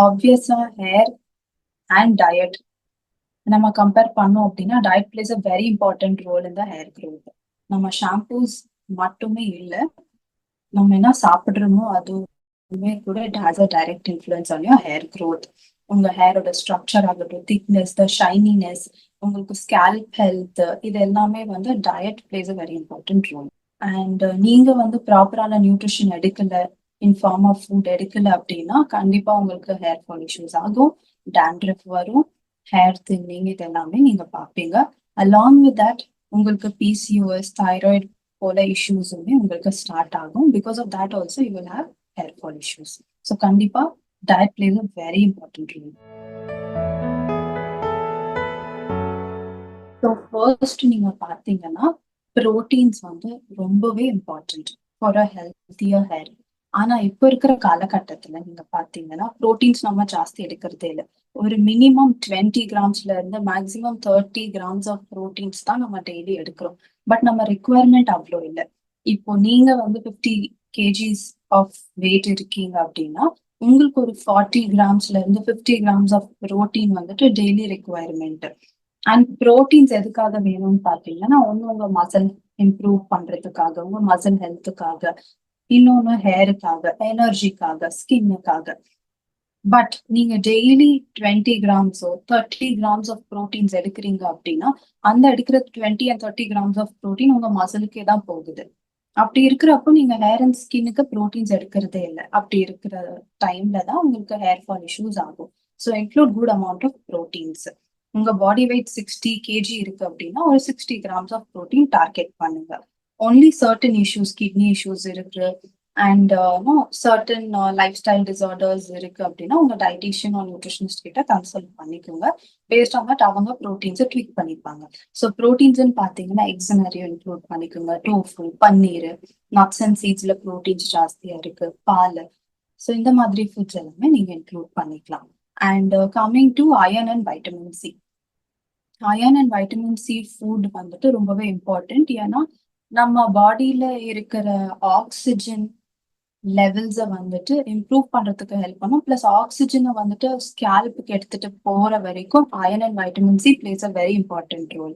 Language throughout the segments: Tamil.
ஆப்வியஸா ஹேர் அண்ட் டயட் நம்ம கம்பேர் பண்ணோம் அப்படின்னா diet plays a very important role இந்த ஹேர் க்ரோத் நம்ம ஷாம்பூஸ் மட்டுமே இல்லை நம்ம என்ன சாப்பிடுறோமோ அதுவுமே கூட it has a direct influence on your hair growth உங்க ஹேரோட ஸ்ட்ரக்சர் ஆகட்டும் திக்னஸ் த ஷைனினஸ் உங்களுக்கு ஸ்கேல்ப் ஹெல்த் இது எல்லாமே வந்து diet plays a very important role and நீங்க வந்து ப்ராப்பரான நியூட்ரிஷன் எடுக்கல இன் ஃபார்ம் ஆஃப் ஃபுட் எடுக்கல அப்படின்னா கண்டிப்பா உங்களுக்கு ஹேர் ஃபால் இஷ்யூஸ் ஆகும் டேண்ட்ரஃப் வரும் ஹேர் தின்னிங் இது எல்லாமே நீங்க பார்ப்பீங்க. அலாங் வித் தட் உங்களுக்கு பிசிஓஎஸ் தைராய்டு போல இஷ்யூஸுமே உங்களுக்கு ஸ்டார்ட் ஆகும். Because of that also you will have hair fall issues so கண்டிப்பா diet plays a very important role so first நீங்க பார்த்தீங்கன்னா ப்ரோட்டீன்ஸ் வந்து ரொம்பவே important for a healthier hair ஆனா இப்ப இருக்கிற காலகட்டத்துல நீங்க பாத்தீங்கன்னா ப்ரோட்டீன்ஸ் நம்ம ஜாஸ்தி எடுக்கிறதே இல்லை. ஒரு மினிமம் டுவெண்ட்டி கிராம்ஸ்ல இருந்து maximum thirty grams of proteins தான் நம்ம டெய்லி எடுக்கிறோம். பட் நம்ம ரெக்குவயர்மெண்ட் அவ்வளோ இல்லை. இப்போ நீங்க வந்து ஃபிஃப்டி கேஜிஸ் ஆஃப் வெயிட் இருக்கீங்க அப்படின்னா உங்களுக்கு ஒரு ஃபார்ட்டி கிராம்ஸ்ல இருந்து ஃபிஃப்டி கிராம்ஸ் ஆஃப் ப்ரோட்டீன் வந்துட்டு டெய்லி ரெக்குவயர்மெண்ட் அண்ட் ப்ரோட்டீன்ஸ் எதுக்காக வேணும்னு பாத்தீங்கன்னா ஒண்ணு உங்க மசில் இம்ப்ரூவ் பண்றதுக்காக உங்க மசில் ஹெல்த்துக்காக இன்னொன்னு ஹேருக்காக எனர்ஜிக்காக ஸ்கின்னுக்காக பட் நீங்க டெய்லி டுவெண்ட்டி கிராம்ஸோ தேர்ட்டி கிராம்ஸ் ஆஃப் ப்ரோட்டீன்ஸ் எடுக்கிறீங்க அப்படின்னா அந்த எடுக்கிற twenty and thirty grams of protein உங்க மசிலுக்கே தான் போகுது. அப்படி இருக்கிறப்போ நீங்க ஹேர் அண்ட் ஸ்கின்னுக்கு ப்ரோட்டீன்ஸ் எடுக்கிறதே இல்லை. அப்படி இருக்கிற டைம்ல தான் உங்களுக்கு ஹேர் ஃபால் இஷ்யூஸ் ஆகும். So include good amount of proteins உங்க பாடி வெயிட் சிக்ஸ்டி கேஜி இருக்கு அப்படின்னா ஒரு sixty grams of protein target பண்ணுங்க. Only certain issues kidney issues இருக்கு. And certain life style disorders இருக்கு அப்படின்னா உங்க டைட்டிஷியன் ஆர் நியூட்ரிஷனிஸ்ட் கிட்ட கன்சல்ட் பண்ணிக்கோங்க. பேஸ்ட் ஆன் தட் அவங்க ப்ரோட்டீன்ஸை ட்வீட் பண்ணிப்பாங்க. ஸோ ப்ரோட்டீன்ஸ்ன்னு பார்த்தீங்கன்னா எக்ஸ் நிறைய இன்க்ளூட் பண்ணிக்கோங்க. டோஃபு பன்னீர் நட்ஸ் அண்ட் சீட்ஸ்ல ப்ரோட்டீன்ஸ் ஜாஸ்தியா இருக்கு. பால். ஸோ இந்த மாதிரி ஃபுட்ஸ் எல்லாமே நீங்க இன்க்ளூட் பண்ணிக்கலாம். And coming to iron and vitamin C iron and vitamin C food வந்துட்டு ரொம்பவே இம்பார்ட்டன்ட் ஏன்னா நம்ம பாடியில இருக்கிற ஆக்சிஜன் லெவல்ஸை வந்துட்டு இம்ப்ரூவ் பண்றதுக்கு ஹெல்ப் பண்ணும். பிளஸ் ஆக்சிஜனை வந்துட்டு ஸ்கேல்புக்கு எடுத்துட்டு போற வரைக்கும் iron and vitamin C plays a very important role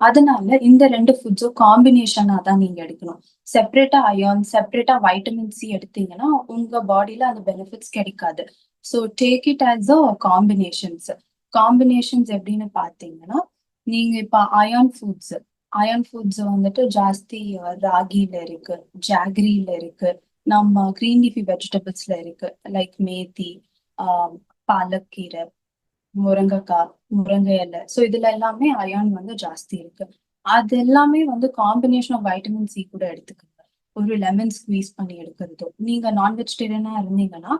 அதனால இந்த ரெண்டு ஃபுட்ஸும் காம்பினேஷனா தான் நீங்க எடுக்கணும். செப்பரேட்டா அயன் செப்பரேட்டா வைட்டமின் சி எடுத்தீங்கன்னா உங்க பாடியில அந்த பெனிஃபிட்ஸ் கிடைக்காது. So take it as a combinations combinations எப்படின்னு பாத்தீங்கன்னா நீங்க இப்ப அயான் ஃபுட்ஸ் அயன் ஃபுட்ஸ் வந்துட்டு ஜாஸ்தி ராகில இருக்கு ஜாகரியில இருக்கு நம்ம கிரீன் லீஃபி வெஜிடபிள்ஸ்ல இருக்கு லைக் மேத்தி ஆஹ் பாலக்கீரை முருங்கைக்காய் முருங்கை இலை. ஸோ இதுல எல்லாமே அயான் வந்து ஜாஸ்தி இருக்கு. அது எல்லாமே வந்து காம்பினேஷன் ஆஃப் வைட்டமின் சி கூட எடுத்துக்கோங்க. ஒரு லெமன் ஸ்குவீஸ் பண்ணி எடுக்கிறதோ. நீங்க நான் வெஜிடேரியனா இருந்தீங்கன்னா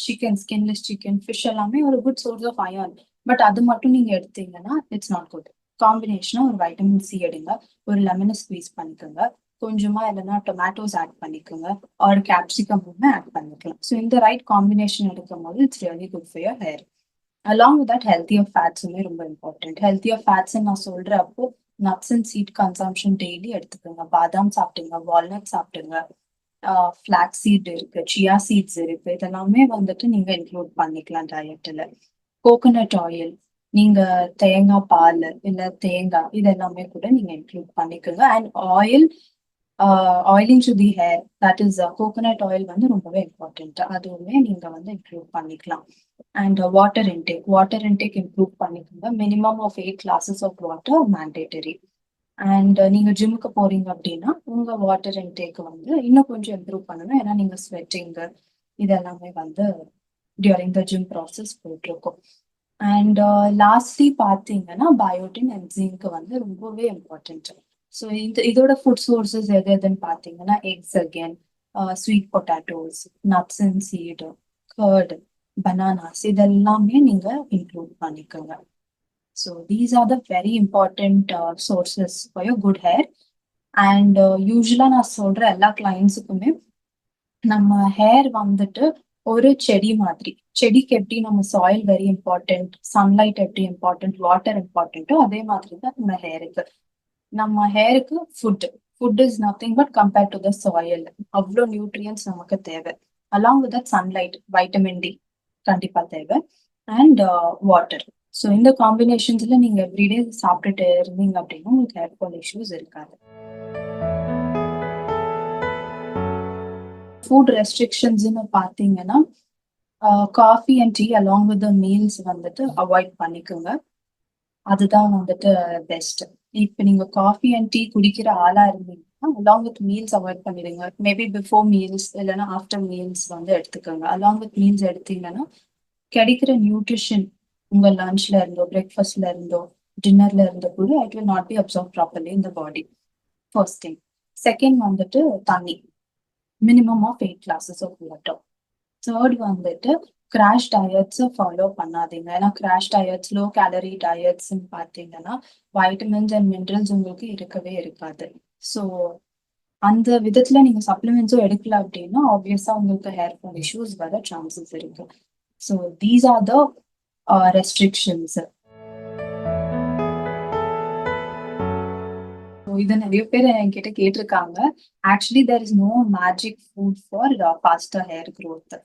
சிக்கன் ஸ்கின்லெஸ் சிக்கன் ஃபிஷ் எல்லாமே ஒரு good source of iron but அது மட்டும் நீங்க எடுத்தீங்கன்னா இட்ஸ் நாட் குட் காம்பினேஷனா ஒரு வைட்டமின் சி எடுங்க. ஒரு லெமனை ஸ்குவீஸ் பண்ணிக்கோங்க. கொஞ்சமா இல்லைன்னா டொமேட்டோஸ் ஆட் பண்ணிக்கோங்க. ஆர் கேப்சிகம் ஒன்று ஆட் பண்ணிக்கலாம். ஸோ இந்த ரைட் காம்பினேஷன் எடுக்கும் போது it's really good for your hair along with that of ஃபேட்ஸுமே ரொம்ப இம்பார்ட்டன்ட் ஹெல்த்தியர் ஃபேட்ஸ் நான் சொல்ற அப்போ nuts and seed consumption daily எடுத்துக்கோங்க. பாதாம் சாப்பிட்டுங்க வால்நட் சாப்பிட்டுங்க ஃபிளாக் சீட் இருக்கு சியா சீட்ஸ் இருக்கு. இதெல்லாமே வந்துட்டு நீங்க இன்க்ளூட் பண்ணிக்கலாம் டயட்டில் கோகோனட் ஆயில் நீங்க தேங்காய் பால் இல்ல தேங்காய் இதெல்லாமே கூட நீங்க இன்க்ளூட் பண்ணிக்கோங்க. And oil oiling to the hair that is coconut oil வந்து ரொம்பவே இம்பார்ட்டன்ட் அதுவுமே நீங்க வந்து இன்க்ளூட் பண்ணிக்கலாம். And water intake water intake improve பண்ணிக்கோங்க. Minimum of eight glasses of water mandatory and நீங்க ஜிம்முக்கு போறீங்க அப்படின்னா உங்க வாட்டர் இன்டேக் வந்து இன்னும் கொஞ்சம் இம்ப்ரூவ் பண்ணணும். ஏன்னா நீங்க ஸ்வெட்டிங்கு இதெல்லாமே வந்து டியூரிங் த ஜிம் ப்ராசஸ் போயிட்டு இருக்கும் அண்ட் லாஸ்ட்லி பார்த்தீங்கன்னா பயோட்டின் அண்ட் ஜிங்க் வந்து ரொம்பவே இம்பார்ட்டன்ட் ஸோ இந்த இதோட ஃபுட் சோர்சஸ் எது எதுன்னு பார்த்தீங்கன்னா eggs again sweet potatoes nuts and seed curd bananas இதெல்லாமே நீங்க இன்க்ளூட் பண்ணிக்கோங்க. So these are the very important sources for your good hair and யூஸ்வலாக நான் சொல்ற எல்லா கிளைண்ட்ஸுக்குமே நம்ம ஹேர் வந்துட்டு ஒரு செடி மாதிரி. செடிக்கு எப்படி நம்ம சாயில் வெரி இம்பார்ட்டன்ட் சன்லைட் எப்படி இம்பார்ட்டன்ட் வாட்டர் இம்பார்ட்டன்ட்டோ அதே மாதிரி தான் நம்ம ஹேருக்கு நம்ம ஹேருக்கு food food is nothing but compare to the soil அவ்வளோ நியூட்ரியன்ஸ் நமக்கு தேவை. Along with that sunlight vitamin D கண்டிப்பா தேவை. அண்ட் வாட்டர் ஸோ இந்த காம்பினேஷன்ஸ்ல நீங்க எவ்ரிடே சாப்பிட்டுட்டு இருந்தீங்க அப்படின்னா உங்களுக்கு ஹேர் ஃபால் இஷ்யூஸ் இருக்காது. ஃபுட் ரெஸ்ட்ரிக்ஷன்ஸ்னு பார்த்தீங்கன்னா coffee and tea along with meals வந்துட்டு அவாய்ட் பண்ணிக்கோங்க. அதுதான் வந்துட்டு பெஸ்ட் இப்போ நீங்க காஃபி அண்ட் டீ குடிக்கிற ஆளா இருந்தீங்கன்னா அலாங் வித் மீல்ஸ் அவாய்ட் பண்ணிடுங்க. மேபி பிஃபோர் மீல்ஸ் இல்லைன்னா ஆஃப்டர் மீல்ஸ் வந்து எடுத்துக்கோங்க. அலாங் வித் மீல்ஸ் எடுத்தீங்கன்னா கிடைக்கிற நியூட்ரிஷன் உங்க லஞ்ச்ல இருந்தோ பிரேக்ஃபாஸ்ட்ல இருந்தோ டின்னர்ல இருந்தோ கூட it will not be observe properly இந்த பாடி ஃபர்ஸ்ட் திங் செகண்ட் வந்துட்டு தண்ணி. Minimum of eight glasses of water third வந்துட்டு கிராஷ் டயட்ஸை ஃபாலோ பண்ணாதீங்க. ஏன்னா கிராஷ் டயட்ஸ் லோ கேலரி டயட்ஸ்ன்னு பார்த்தீங்கன்னா வைட்டமின்ஸ் அண்ட் மினரல்ஸ் உங்களுக்கு இருக்கவே இருக்காது. ஸோ அந்த விதத்துல நீங்க சப்ளிமெண்ட்ஸும் எடுக்கல அப்படின்னா ஆப்வியஸா உங்களுக்கு ஹேர் ஃபால் இஷ்யூஸ் வர சான்சஸ் இருக்கு. So these are the restrictions இதை நிறைய பேர் என்கிட்ட கேட்டிருக்காங்க. Actually there is no magic food for faster hair growth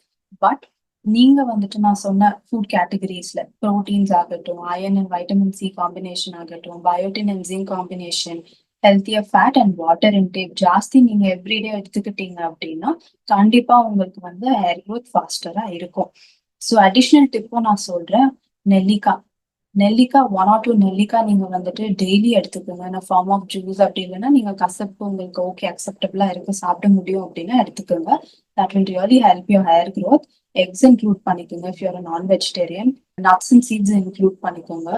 but நீங்க வந்துட்டு நான் சொன்ன ஃபுட் கேட்டகரிஸ்ல ப்ரோட்டீன்ஸ் ஆகட்டும் iron and vitamin C combination ஆகட்டும் biotin and zinc combination healthier fat and water intake ஜாஸ்தி நீங்க எவ்ரிடே எடுத்துக்கிட்டீங்க அப்படின்னா கண்டிப்பா உங்களுக்கு வந்து ஹேர் க்ரோத் ஃபாஸ்டரா இருக்கும். ஸோ அடிஷ்னல் டிப்பும் நான் சொல்றேன். நெல்லிக்காய். நெல்லிக்காய் ஒன் ஆர் டூ நெல்லிக்காய் நீங்க வந்துட்டு டெய்லி எடுத்துக்கோங்க. இந்த ஃபார்ம் ஆஃப் ஜூஸ் அப்படி இல்லைன்னா நீங்க கசப்பு உங்களுக்கு ஓகே அக்செப்டபிளா இருக்கு சாப்பிட முடியும் அப்படின்னா எடுத்துக்கோங்க. That will really help your hair growth eggs include பண்ணிக்கோங்க if your non vegetarian nuts and seeds include பண்ணிக்கோங்க.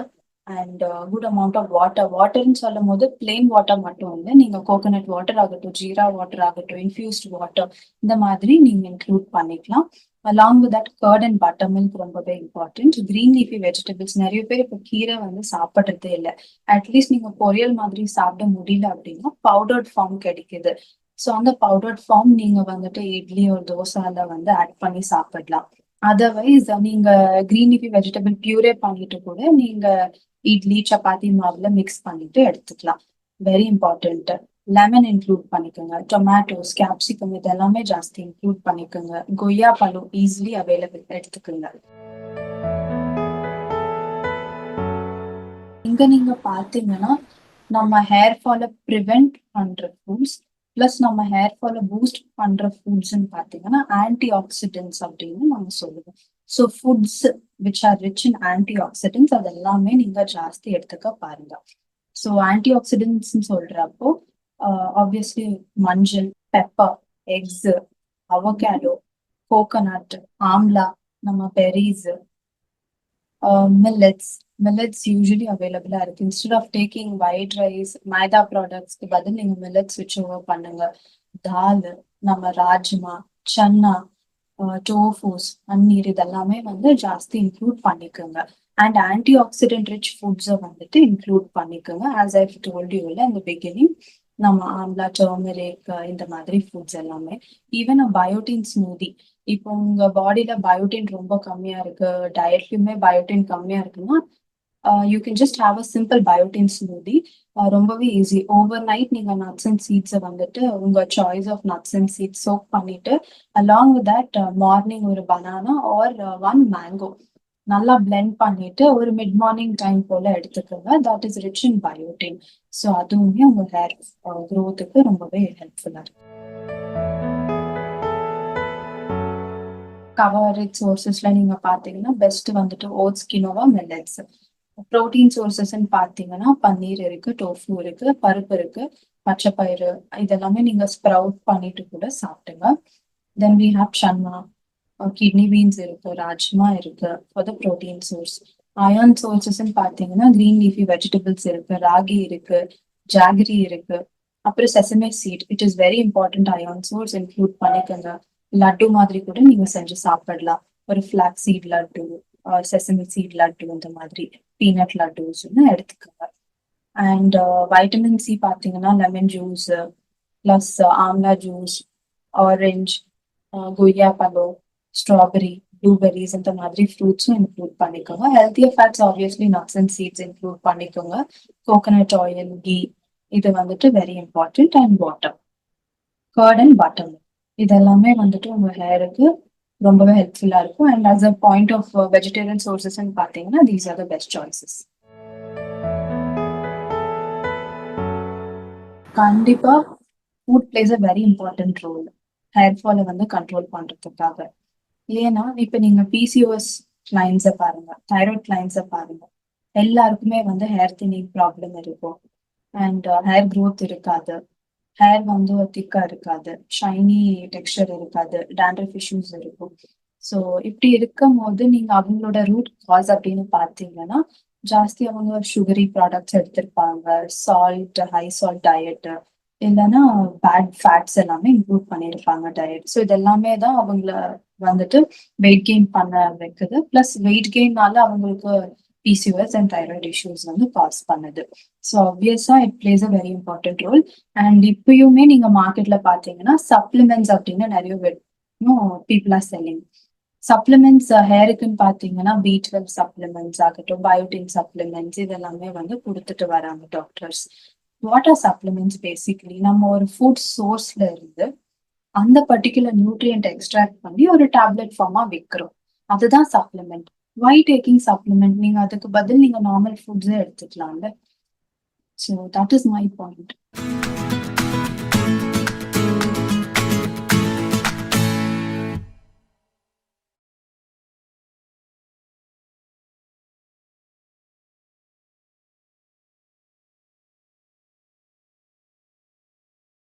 And good amount of water வாட்டர்னு சொல்லும் போது பிளெயின் வாட்டர் மட்டும் இல்லை நீங்க கோகோனட் வாட்டர் ஆகட்டும் ஜீரா வாட்டர் ஆகட்டும் இன்ஃபியூஸ்ட் வாட்டர் இந்த மாதிரி நீங்க இன்க்ளூட் பண்ணிக்கலாம். Along with that curd and buttermilk ரொம்பவே இம்பார்ட்டன்ட் கிரீன் லீஃபி வெஜிடபிள்ஸ் நிறைய பேர் இப்போ கீரை வந்து சாப்பிட்றதே இல்லை. அட்லீஸ்ட் நீங்க பொரியல் மாதிரி சாப்பிட முடியல அப்படின்னா பவுடர்ட் ஃபார்ம் கிடைக்குது. ஸோ அந்த பவுடர்ட் ஃபார்ம் நீங்க வந்துட்டு இட்லி ஒரு தோசால வந்து ஆட் பண்ணி சாப்பிடலாம். அதர்வைஸ் நீங்க கிரீன் லீஃபி வெஜிடபிள் பியூரே பண்ணிட்டு கூட நீங்க இட்லி சப்பாத்தி மாவுல மிக்ஸ் பண்ணிட்டு எடுத்துக்கலாம். வெரி இம்பார்ட்டன்ட் லெமன் இன்க்ளூட் பண்ணிக்கோங்க. டொமேட்டோஸ் கேப்சிகம் இது எல்லாமே ஜாஸ்தி இன்க்ளூட் பண்ணிக்கோங்க. கொய்யா பழம் ஈஸிலி அவைலபிள் எடுத்துக்கோங்க. இங்க நீங்க பாத்தீங்கன்னா நம்ம ஹேர் ஃபாலை ப்ரிவென்ட் பண்ற ஃபுட்ஸ் பிளஸ் நம்ம ஹேர் ஃபாலை பூஸ்ட் பண்ற ஃபுட்ஸ்ன்னு பாத்தீங்கன்னா ஆன்டி ஆக்சிடென்ட்ஸ் அப்படின்னு நம்ம சொல்லுவோம். So foods which are rich in antioxidants அது எல்லாமே நீங்க ஜாஸ்தி எடுத்துக்க பாருங்க. ஸோ ஆன்டி ஆக்சிடென்ட்ஸ் சொல்றப்போ ஆப்வியஸ்லி மஞ்சள் pepper eggs avocado coconut amla நம்ம பெரிஸ் மில்லட்ஸ் மில்லட்ஸ் யூஸ்வலி அவைலபிளா இருக்கு. Instead of taking white rice maida ப்ராடக்ட்ஸ்க்கு பதில் நீங்க மில்லட்ஸ் வச்சு ஓவர் பண்ணுங்க. தால் நம்ம ராஜ்மா சன்னா டோஃபோஸ் பன்னீர் இதெல்லாமே வந்து ஜாஸ்தி இன்க்ளூட் பண்ணிக்கோங்க. அண்ட் ஆன்டி ஆக்சிடென்ட் ரிச் ஃபுட்ஸை வந்துட்டு இன்க்ளூட் பண்ணிக்கோங்க ஆஸ் ஐ டோல்ட் யூ இந்த பிகினிங் நம்ம ஆம்லா டர்மரிக் இந்த மாதிரி ஃபுட்ஸ் எல்லாமே. ஈவன் பயோட்டின் ஸ்மூதி இப்போ உங்க பாடியில பயோட்டின் ரொம்ப கம்மியா இருக்கு. டயட்லயுமே பயோட்டின் கம்மியா இருக்குன்னா you can just have a simple biotin smoothie ரொம்பவே ஈஸி ஓவர் நைட் நீங்க நட்ஸ் அண்ட் சீட்ஸை வந்துட்டு உங்க choice of nuts and seeds soak பண்ணிட்டு அலாங் வித் தட் மார்னிங் ஒரு பனானா ஆர் ஒன் மேங்கோ நல்லா பிளெண்ட் பண்ணிட்டு ஒரு மிட் மார்னிங் டைம் போல எடுத்துக்கோங்க. That is rich in biotin so அதுவுமே உங்க ஹேர் க்ரோத்துக்கு ரொம்பவே ஹெல்ப்ஃபுல்லா இருக்கு கவரேஜ் சோர்சஸ்ல நீங்க பாத்தீங்கன்னா பெஸ்ட் வந்துட்டு ஓட்ஸ் கினோவா மில்லட்ஸ் ப்ரோட்டீன் சோர்சஸ்ன்னு பார்த்தீங்கன்னா பன்னீர் இருக்கு டோஃபு இருக்கு பருப்பு இருக்கு பச்சைப்பயிறு இதெல்லாமே நீங்க ஸ்ப்ரவுட் பண்ணிட்டு கூட சாப்பிடுங்க then we have chana kidney beans இருக்கு ராஜ்மா இருக்கு for the protein source iron சோர்சஸ்ன்னு பார்த்தீங்கன்னா கிரீன் லீஃபி வெஜிடபிள்ஸ் இருக்கு ராகி இருக்கு ஜாகரி இருக்கு அப்புறம் sesame seed it is very important iron source include பண்ணிக்கோங்க. லட்டு மாதிரி கூட நீங்க செஞ்சு சாப்பிடலாம். ஒரு flax seed laddu sesame seed laddu இந்த மாதிரி பீனட் லட்டுஸ்ன்னு எடுத்துக்கோங்க. அண்ட் வைட்டமின் சி பார்த்தீங்கன்னா lemon juice plus amla juice orange கொய்யா பழம் ஸ்ட்ராபெரி ப்ளூபெரிஸ் இந்த மாதிரி ஃப்ரூட்ஸும் இன்க்ளூட் பண்ணிக்கோங்க. Healthier fats obviously nuts and seeds include பண்ணிக்கோங்க. கோகனட் ஆயில் கீ இது வந்துட்டு very important and water curd and butter இதெல்லாமே வந்துட்டு உங்க ஹேருக்கு ரொம்பவே ஹெல்ப்ஃபுல்லா இருக்கும். And as a point of vegetarian sources பாத்தீங்கன்னா these are the best choices கண்டிப்பா food plays a very important role hair ஃபாலை வந்து கண்ட்ரோல் பண்றதுக்காக. ஏன்னா இப்ப நீங்க பிசிஓஎஸ் கிளைண்ட்ஸை பாருங்க. தைராய்ட் கிளைண்ட்ஸை பாருங்க. எல்லாருக்குமே வந்து ஹேர் தினிங் ப்ராப்ளம் இருக்கும். அண்ட் ஹேர் க்ரோத் இருக்காது. ஹேர் வந்து திக்கா இருக்காது. ஷைனி டெக்ஸ்டர் இருக்காது. டேண்ட்ரஃப் இஷ்யூஸ் இருக்கும். ஸோ இப்படி இருக்கும் போது நீங்க அவங்களோட ரூட் காஸ் அப்படின்னு பார்த்தீங்கன்னா ஜாஸ்தி அவங்க சுகரி ப்ராடக்ட்ஸ் எடுத்திருப்பாங்க. சால்ட் ஹை சால்ட் டயட் இல்லைன்னா பேட் ஃபேட்ஸ் எல்லாமே இன்க்ளூட் பண்ணியிருப்பாங்க டயட் ஸோ இது எல்லாமே தான் அவங்கள வந்துட்டு வெயிட் கெயின் பண்ண வைக்குது. பிளஸ் வெயிட் கெயின்னால அவங்களுக்கு பிசிஓஎஸ் அண்ட் தைராய்டு இஷ்யூஸ் வந்து காஸ் பண்ணுது. ஸோ ஆப்வியஸா it plays a very important role and இப்பயுமே நீங்க மார்க்கெட்ல பாத்தீங்கன்னா சப்ளிமெண்ட்ஸ் அப்படின்னு நிறைய பீப்புள் ஆர் செல்லிங் சப்ளிமெண்ட்ஸ் ஹேருக்குன்னு பாத்தீங்கன்னா பி டுவெல் சப்ளிமெண்ட்ஸ் ஆகட்டும் பயோட்டின் சப்ளிமெண்ட்ஸ் இதெல்லாமே வந்து கொடுத்துட்டு வராங்க doctors what are supplements basically நம்ம ஒரு ஃபுட் சோர்ஸ்ல இருந்து அந்த பர்டிகுலர் நியூட்ரியன்ட் எக்ஸ்ட்ராக்ட் பண்ணி ஒரு டேப்லெட் ஃபார்மா விற்கிறோம் அதுதான் சப்ளிமெண்ட் வை டேக்கிங் சப்ளிமெண்ட் நீங்க அதுக்கு பதில் நீங்க நார்மல் ஃபுட்ஸே எடுத்துக்கலாம்ல. So that is my point